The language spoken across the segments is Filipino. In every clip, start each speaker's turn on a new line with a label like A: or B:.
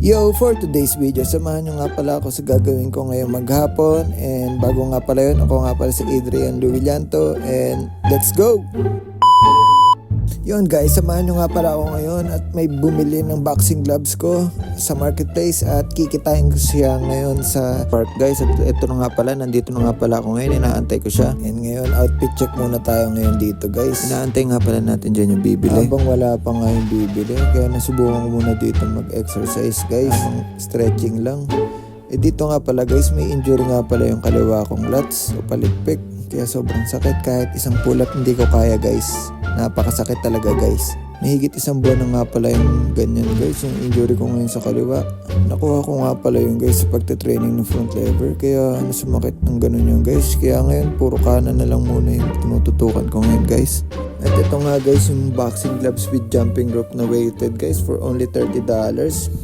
A: Yo, for today's video, samahan nyo nga pala ako sa gagawin ko ngayong maghapon and bago nga pala yun, ako nga pala si Adrian Luillanto and let's go! Yun guys, samahan nyo nga pala ako ngayon at may bumili ng boxing gloves ko sa marketplace at kikitain ko siya ngayon sa park guys. At ito na nga pala, nandito na nga pala ako ngayon, inaantay ko siya. And ngayon, outfit check muna tayo ngayon dito guys. Inaantay nga pala natin dyan yung bibili. Habang wala pa nga yung bibili, kaya nasubukan ko muna dito mag-exercise guys. Stretching lang. Eh dito nga pala guys, may injury nga pala yung kaliwa kong lats o palitpik. Kaya sobrang sakit kahit isang pull up hindi ko kaya guys. Napakasakit talaga guys. Mahigit isang buwan na nga pala yung ganyan guys, yung injury ko ngayon sa kaliwa. Nakuha ko nga pala yung guys sa pagte-training ng front lever kaya nasumakit ng ganun yung guys. Kaya ngayon puro kanan na lang muna yung tinututukan ko ngayon guys. Ito nga guys yung boxing gloves with jumping rope na weighted guys for only $30.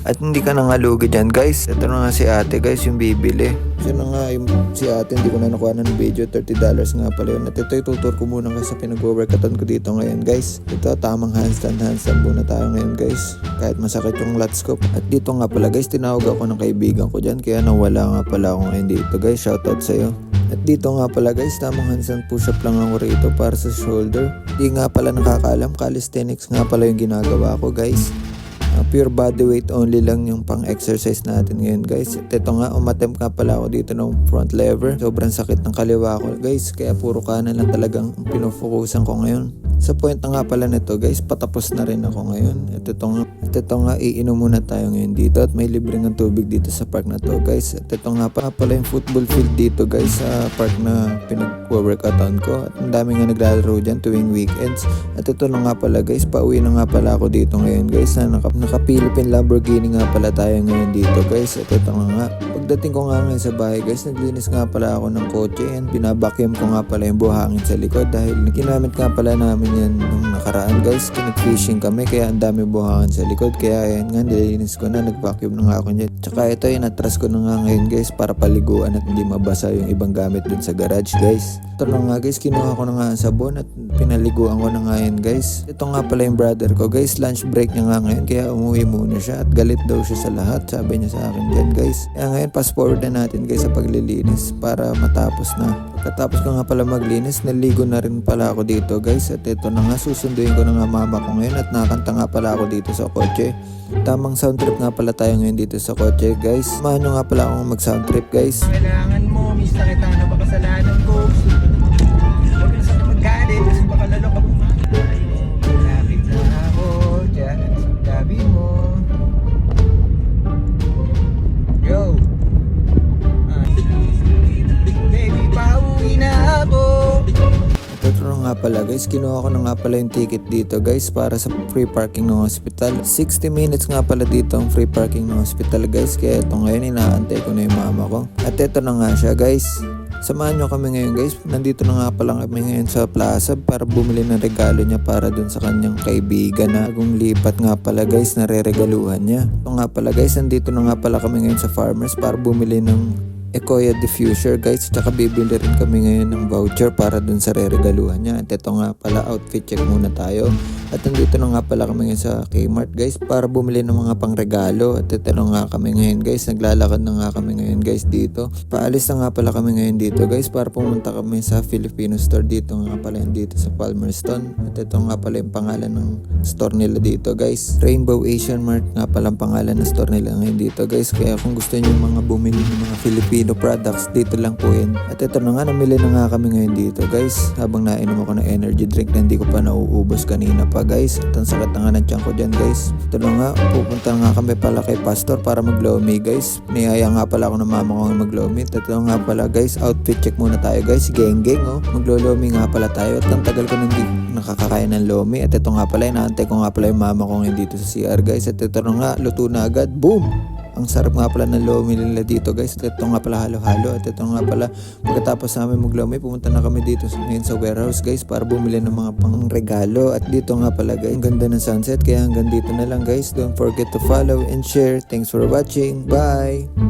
A: At hindi ka na nga lugi dyan guys. Ito na nga si ate guys yung bibili. Siya na nga yung si ate hindi ko na nakuha ng video $30 nga pala yun. At ito itutur ko muna guys sa pinag-workoutan ko dito ngayon guys. Ito tamang handstand handstand muna tayo ngayon guys. Kahit masakit yung lats ko. At dito nga pala guys tinawag ako ng kaibigan ko dyan. Kaya nawala nga pala ako ngayon dito guys. Shoutout sa'yo. Dito nga pala guys, tamang handstand push-up lang ako rito para sa shoulder. Di nga pala nakakaalam, calisthenics nga pala yung ginagawa ko guys. Uh, pure body weight only lang yung pang exercise natin ngayon guys. Ito nga, umatempt nga pala ako dito ng front lever. Sobrang sakit ng kaliwa ko guys. Kaya puro kanan lang talagang pinufokusan ko ngayon. Sa point na nga pala nito guys, patapos na rin ako ngayon. At ito nga, at ito nga iinom muna tayo ngayon dito at may libre ng tubig dito sa park na to guys. At ito nga pa pala yung football field dito guys sa park na pinag-workoutan ko. At ang dami nga naglalaro dyan tuwing weekends. At ito na nga pala guys, pauwi na nga pala ako dito ngayon guys. Na naka, naka Philippine Lamborghini nga pala tayo ngayon dito guys. At ito nga nga, pagdating ko nga ngayon sa bahay guys, naglinis nga pala ako ng kotse and binabacuum ko nga pala yung buhangin sa likod dahil ginamit nga pala namin yan nung nakaraan guys. Nag-fishing kami kaya ang dami buhangin sa likod. Kaya ayan nga, nililinis ko na, nag-vacuum na nga ako niyan. Tsaka ito, inatras ko na nga ngayon guys para paliguan at hindi mabasa yung ibang gamit dun sa garage guys. Ito na nga guys, kinuha ko na nga ang sabon at pinaliguan ko na nga yan guys. Ito nga pala yung brother ko guys, lunch break niya nga ngayon kaya umuwi muna siya at galit daw siya sa lahat. Sabi niya sa akin dyan guys. Kaya ngayon, fast forward na natin guys sa paglilinis para matapos na. Pagkatapos ko nga pala maglinis, naligo na rin pala ako dito guys. At ito na nga, susunduin ko na nga mama ko ngayon at nakanta nga pala ako dito sa kotse. Tamang sound trip nga pala tayo ngayon dito sa kotse guys. Samahan nyo nga pala akong mag sound trip guys.
B: Kailangan mo, miss na kita na baka kasalanan ko.
A: Nga pala guys, kinuha ko na nga pala yung ticket dito guys para sa free parking ng hospital. 60 minutes nga pala dito ang free parking ng hospital guys. Kaya ito ngayon inaantay ko na yung mama ko. At ito na nga siya guys. Samahan nyo kami ngayon guys. Nandito na nga pala kami ngayon sa plaza para bumili ng regalo niya para dun sa kanyang kaibigan na agong lipat nga pala guys na reregaluhan niya. Ito nga pala guys, nandito na nga pala kami ngayon sa farmers para bumili ng Ecoya diffuser guys. Tsaka bibili rin kami ngayon ng voucher para dun sa reregaluhan niya. At ito nga pala outfit check muna tayo at nandito na nga pala kami ngayon sa Kmart guys para bumili ng mga pangregalo. At ito nga kami ngayon guys. Naglalakad na nga kami ngayon guys dito. Paalis na nga pala kami ngayon dito guys para pumunta kami sa Filipino store. Dito nga pala yun dito sa Palmerston. At ito nga pala yung pangalan ng store nila dito guys. Rainbow Asian Mart nga pala ang pangalan ng store nila ngayon dito guys. Kaya kung gusto niyo mga bumili ng mga Filipino products dito lang po yan at ito na nga namili na nga kami ngayon dito guys. Habang nainom ako ng energy drink na hindi ko pa nauubos kanina pa guys. At ang sakit na nga ng ko dyan guys. Ito na nga pupunta nga kami pala kay pastor para maglomi guys. Niyaya nga pala ako ng mama ko maglomi. Ito nga pala guys outfit check muna tayo guys. Geng geng oh. Maglolomi nga pala tayo. At ang tagal ko nang nakakakain ng lomi. At ito nga pala inaantay ko nga pala yung mama ko ngayon dito sa CR guys. At ito na nga luto na agad. Boom ang sarap nga pala ng lomi nila dito guys. At ito nga pala halo-halo. At ito nga pala pagkatapos namin maglomi, pumunta na kami dito ngayon sa warehouse guys para bumili ng mga pang regalo. At dito nga pala guys, ang ganda ng sunset. Kaya hanggang dito na lang guys. Don't forget to follow and share. Thanks for watching. Bye!